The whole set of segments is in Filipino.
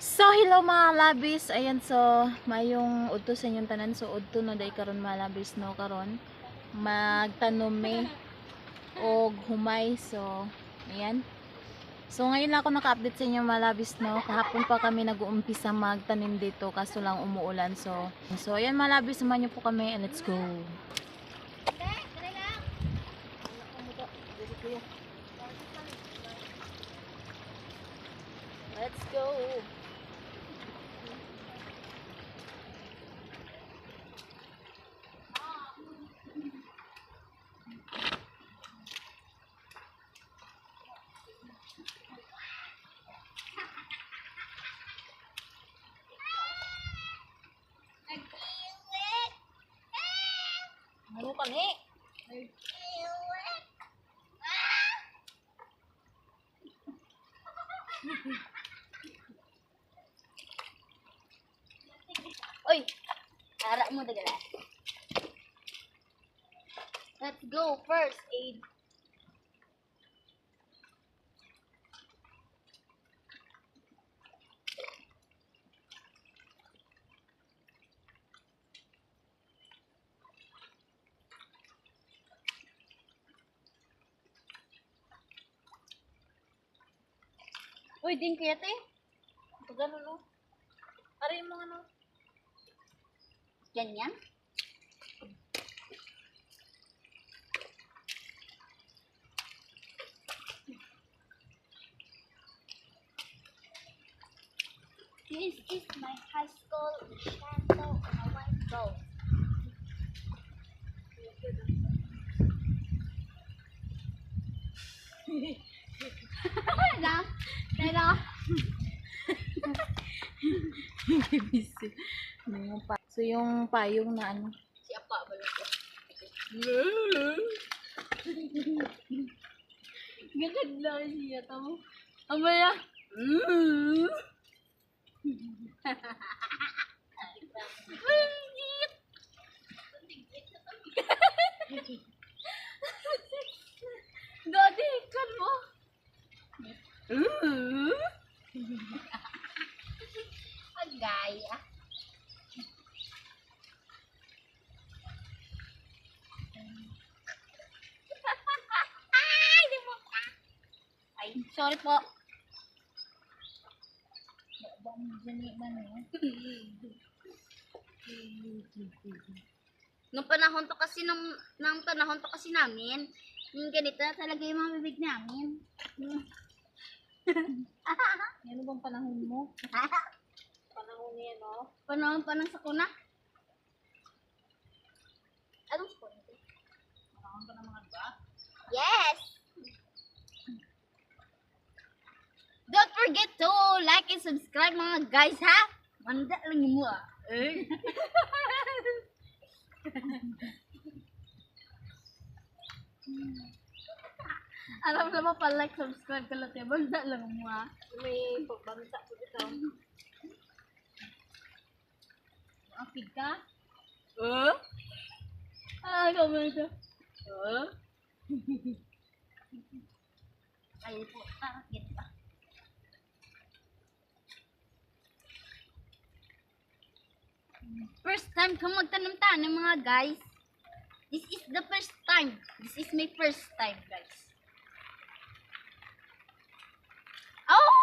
So, hello mga labis. Ayan, so, mayong udto sa inyong tanan. So, udto no, day karon mga labis, no, karon magtanome o humay. So, ayan. So, ngayon lang ako naka-update sa inyo mga labis, no. Kahapon pa kami nag-uumpisa magtanim dito, kaso lang umuulan. So, so ayan mga labis, samahan niyo po kami and let's go. Let's go. Kami? Oy! Ara mo dagala. Let's go. First aid. Uy, din kaya te. Ito gano'n no? Pare mo ano? Ganyan? This is my high school shadow Yung pa- so, yung payong na ano. si Apa ba ito? Gagad lang siya tamo. Amaya. Dati, kan mo. Ang gaya. Ay, ka. Ay, sorry po. Nung panahon to kasi nung, nung panahon to kasi namin, yung ganito na talaga yung mga bibig namin. Ano bang panahon mo? Niya, no? panahon pa ng sakuna. Anong sakuna? ito? Panahon pa ng mga ba? Yes! Don't forget to like and subscribe mga guys ha! Manda lang mo ah. Eh? Alam naman pa like, subscribe ka lang. Manda lang mo ah. May pagbangsa po dito. Apig ka? Oh? Ah, comment ka. Oh? Ay po, takit pa. First time ko magtanong-tanong mga guys. This is the first time. This is my first time, guys. Oh!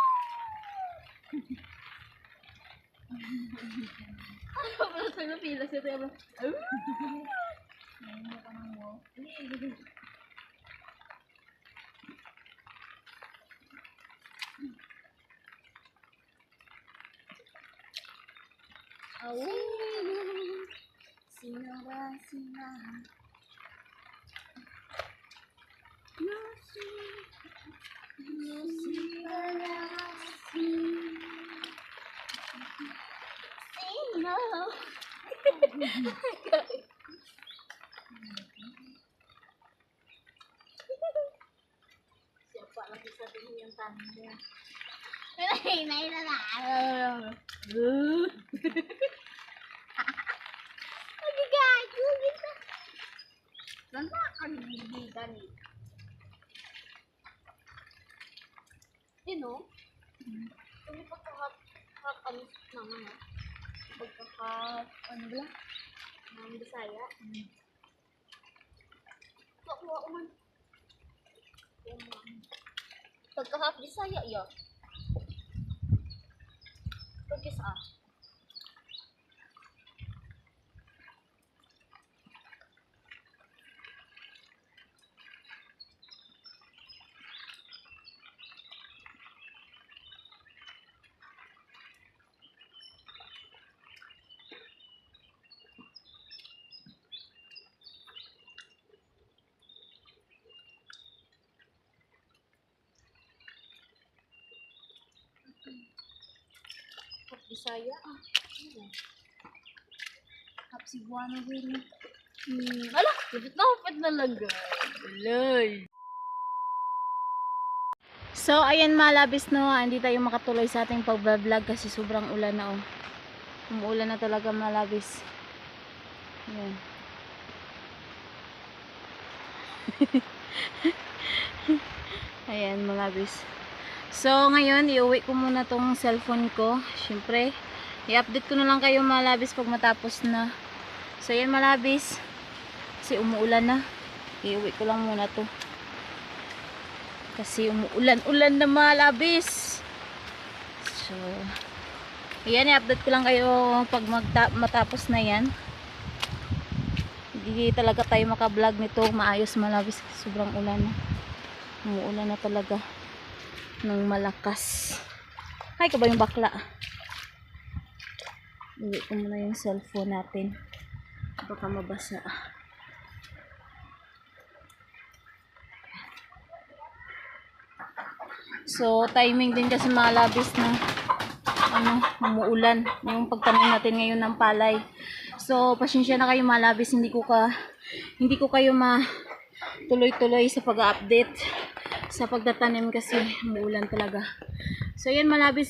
Ano ba sa napila siya tayo? Oh, sinara, sinara. Siapa lagi sabihin yung tanong niya. Ay, nailala. Nagigago, gita. Ganda ka nagigigan eh. Yun o. Hindi pa kahap ano, mga, pagkaka, ano ba? Mga Bisaya. Kuha ko man. Pagka-half Bisaya, yo. Pagka sa Bisaya. Ah, ano? Half Cebuano din. Hmm, ala, kapit na kapit na lang. Balay. So, ayan malabis no, hindi tayo makatuloy sa ating pag-vlog kasi sobrang ulan na oh. Umuulan na talaga malabis. Ayan. ayan malabis. So, ngayon, iuwi ko muna tong cellphone ko. Siyempre, i-update ko na lang kayo malabis pag matapos na. So, ayan malabis. Kasi umuulan na. Iuwi ko lang muna to. Kasi umuulan-ulan na malabis. So, ayan, i-update ko lang kayo pag matapos na yan. Hindi talaga tayo makablog nito maayos malabis. Sobrang ulan na. Umuulan na talaga ng malakas. Ay, ka ba yung bakla? Iwi ko muna yung cellphone natin. Baka mabasa. So, timing din kasi malabis na ano, umuulan. Yung pagtanim natin ngayon ng palay. So, pasensya na kayo malabis. Hindi ko ka, hindi ko kayo ma tuloy-tuloy sa pag-update sa pagtatanim kasi umuulan talaga. So, yan malabis.